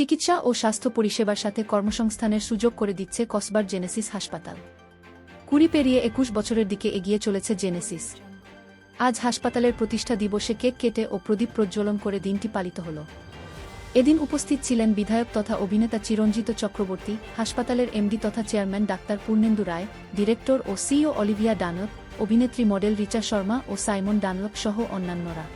চিকিৎসা ও স্বাস্থ্য পরিষেবার সাথে কর্মসংস্থানের সুযোগ করে দিচ্ছে কসবার জেনেসিস হাসপাতাল। কুড়ি পেরিয়ে একুশ বছরের দিকে এগিয়ে চলেছে জেনেসিস। আজ হাসপাতালের প্রতিষ্ঠা দিবসে কেক কেটে ও প্রদীপ প্রজ্বলন করে দিনটি পালিত হল। এদিন উপস্থিত ছিলেন বিধায়ক তথা অভিনেতা চিরঞ্জিত চক্রবর্তী, হাসপাতালের এমডি তথা chairman doctor Purnendu Roy, director ও সিও অলিভিয়া ডানলপ অভিনেত্রী মডেল রিচা শর্মা ও সাইমন ডানলপ সহ অন্যান্যরা।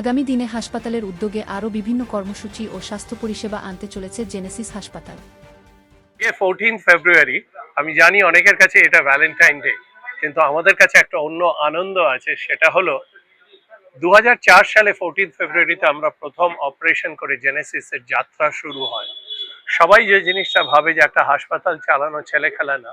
আগামী দিনে হাসপাতালের উদ্যোগে আরও বিভিন্ন কর্মসূচি ও স্বাস্থ্য পরিষেবা আনতে চলেছে জেনেসিস হাসপাতাল। ফোরটিন ফেব্রুয়ারি আমি জানি অনেকের কাছে এটা ভ্যালেন্টাইন ডে কিন্তু আমাদের কাছে একটা অন্য আনন্দ আছে, সেটা হলো দুহাজার চার সালে ফোরটিন ফেব্রুয়ারিতে আমরা প্রথম অপারেশন করে জেনেসিসের যাত্রা শুরু হয়। সবাই যে জিনিসটা ভাবে যে একটা হাসপাতাল চালানো ছেলে খেলা না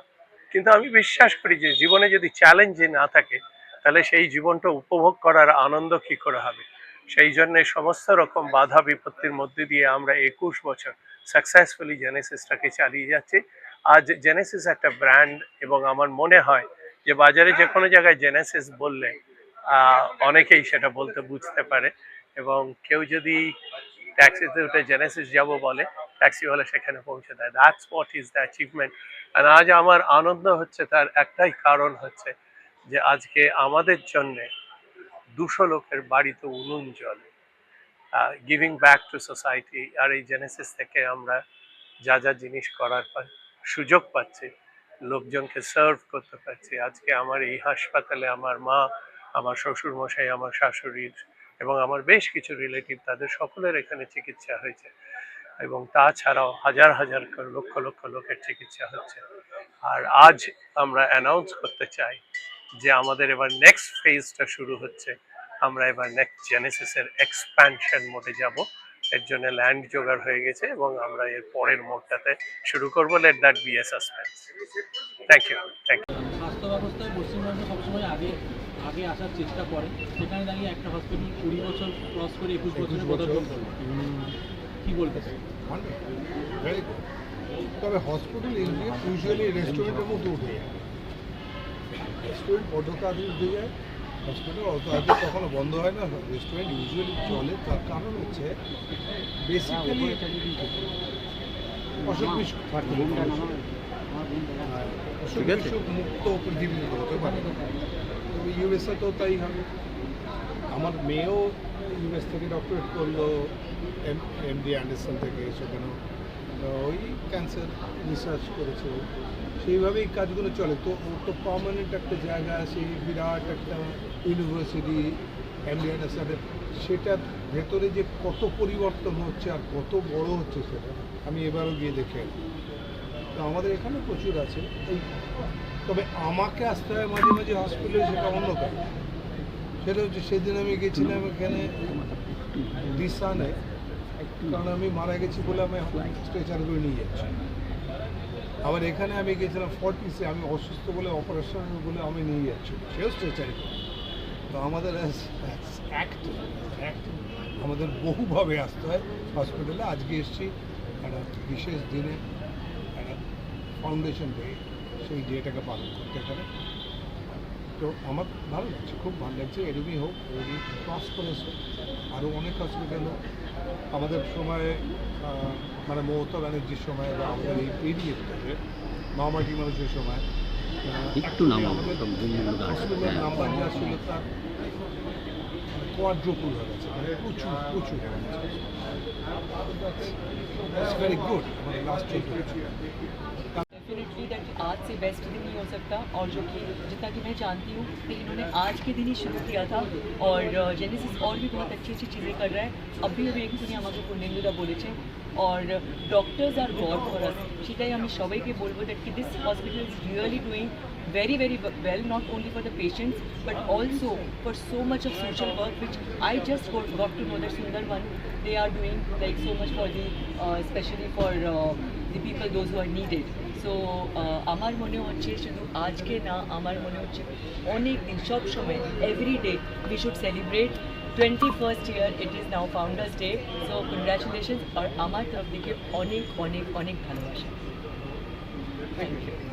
কিন্তু আমি বিশ্বাস করি যে জীবনে যদি চ্যালেঞ্জ না থাকে, তাহলে সেই জীবনটা উপভোগ করার আনন্দ কি করে হবে? সেই জন্য সমস্ত রকম বাধা বিপত্তির মধ্যে দিয়ে আমরা একুশ বছর সাকসেসফুলি জেনেসিসটাকে চালিয়ে যাচ্ছি। আজ জেনেসিস একটা ব্র্যান্ড এবং আমার মনে হয় যে বাজারে যে কোনো জায়গায় জেনেসিস বললে অনেকেই সেটা বলতে বুঝতে পারে এবং কেউ যদি ট্যাক্সিতে উঠে জেনেসিস যাব বলে ট্যাক্সি হলে সেখানে পৌঁছে দেয়। That's what is the achievement আর আজ আমার আনন্দ হচ্ছে, তার একটাই কারণ হচ্ছে যে আজকে আমাদের জন্যে দুশো লোকের বাড়িতে উনুন জলে গিভিং ব্যাক টু সোসাইটি আর এই জেনেসিস থেকে আমরা যা যা জিনিস করার সুযোগ পাচ্ছি, লোকজনকে সার্ভ করতে পারছি। আজকে আমার এই হাসপাতালে আমার মা, আমার শ্বশুর মশাই আমার শাশুড়ির এবং আমার বেশ কিছু রিলেটিভ তাদের সকলের এখানে চিকিৎসা হয়েছে এবং তাছাড়াও হাজার হাজার লক্ষ লক্ষ লোকের চিকিৎসা হচ্ছে। আর আজ আমরা অ্যানাউন্স করতে চাই যে আমাদের এবার নেক্সট ফেজটা শুরু হচ্ছে। আমরা এবার নেক্সট জেনেসিসের এক্সপ্যানশন মোডে যাব। এর জন্য ল্যান্ড জোগাড় হয়ে গেছে এবং আমরা এর পরের মোডটাতে শুরু করব। Let that be a suspense thank you thank you স্বাস্থ্য ব্যবস্থায় পশ্চিমবঙ্গ সবসময় আগে আগে আসার চেষ্টা করে। সেখানে দাঁড়িয়ে একটা হসপিটাল কুড়ি বছর ক্রস করে একুশ বছরে পদার্পণ করল কি বলতে চাই তবে হসপিটাল ইউজুয়ালি রেস্টুরেন্টের মধ্যে উঠে যায়। রেস্টুরেন্ট তাড়াতাড়ি উঠে যায়। হসপিটাল অত তাড়াতাড়ি কখনো বন্ধ হয় না। রেস্টুরেন্ট ইউজুয়ালি চলে। তার কারণ হচ্ছে বেসিক্যালি অসুখ বিসুখ। অসুখ বিসুখ মুক্ত পৃথিবী হতে পারে। তবে ইউএসএ তো তাই হবে আমার মেয়েও ইউএস থেকে ডক্টরেট করল এম এম ডি অ্যান্ডারসন থেকে সেখানে ওই ক্যান্সার রিসার্চ করেছে। সেইভাবেই কাজগুলো চলে। তো ওর তো পার্মানেন্ট একটা জায়গা সেই বিরাট একটা ইউনিভার্সিটি এমডি অ্যান্ডারসনের সেটার ভেতরে যে কত পরিবর্তন হচ্ছে আর কত বড় হচ্ছে সেটা আমি এবারও গিয়ে দেখে তো আমাদের এখানে প্রচুর আছে। এই তবে আমাকে আসতে হয় মাঝে মাঝে হসপিটালে সেটা অন্য কাজ। সেটা হচ্ছে সেদিন আমি গেছিলাম এখানে দিসানে কারণ আমি মারা গেছি বলে আমি স্ট্রেচার করে নিয়ে যাচ্ছি। আবার এখানে আমি গেছিলাম ফর্টিসে আমি অসুস্থ বলে অপারেশন বলে আমি নিয়ে যাচ্ছি। সেও স্ট্রেচারি তো আমাদের আমাদের বহুভাবে আসতে হয় হসপিটালে আজকে এসছি একটা বিশেষ দিনে, একটা ফাউন্ডেশন ডে সেই ডেটাকে পালন করতে এখানে তো আমার ভালো লাগছে খুব ভালো লাগছে। এরকমই হোক এরকমই প্রসপারাস হোক আরও অনেক হসপিটাল হোক আমাদের সময়ে মানে মমতা ব্যানার্জির সময় বা আমাদের এই পিরিয়ডটাতে মামাটি মানুষের সময় একটু হসপিটালের হ্যাঁ। নাম্বার যা ছিল তার কোয়াড্রোপুল হয়ে গেছে মানে প্রচুর প্রচুর হয়ে গেছে। Very good last definitely that आज से बेस्ट दिन नहीं हो सकता और जो कि जितना कि मैं जानती हूँ कि इन्होंने आज के दिन ही शुरू किया था और जेनेसिस और भी बहुत अच्छी अच्छी चीज़ें कर रहा है अभी अभी একটুখানি আমাকে পূর্ণেন্দুদা বলেছে और doctors R god for us সেটাই আমি সবাইকে বলবো দ্যাট কি this hospital is really doing very very well not only for the patients but also for so much of social work which I just got, got to know that Sundarban they are doing like so much for the uh, especially for uh, the people, those who are needed. So আমার মনে হচ্ছে শুধু আজকে না আমার মনে হচ্ছে অনেক দিন সব সময় every day we should celebrate twenty first year it is now founders day so congratulation আর আমার তরফ থেকে অনেক অনেক অনেক ভালোবাসা থ্যাংক ইউ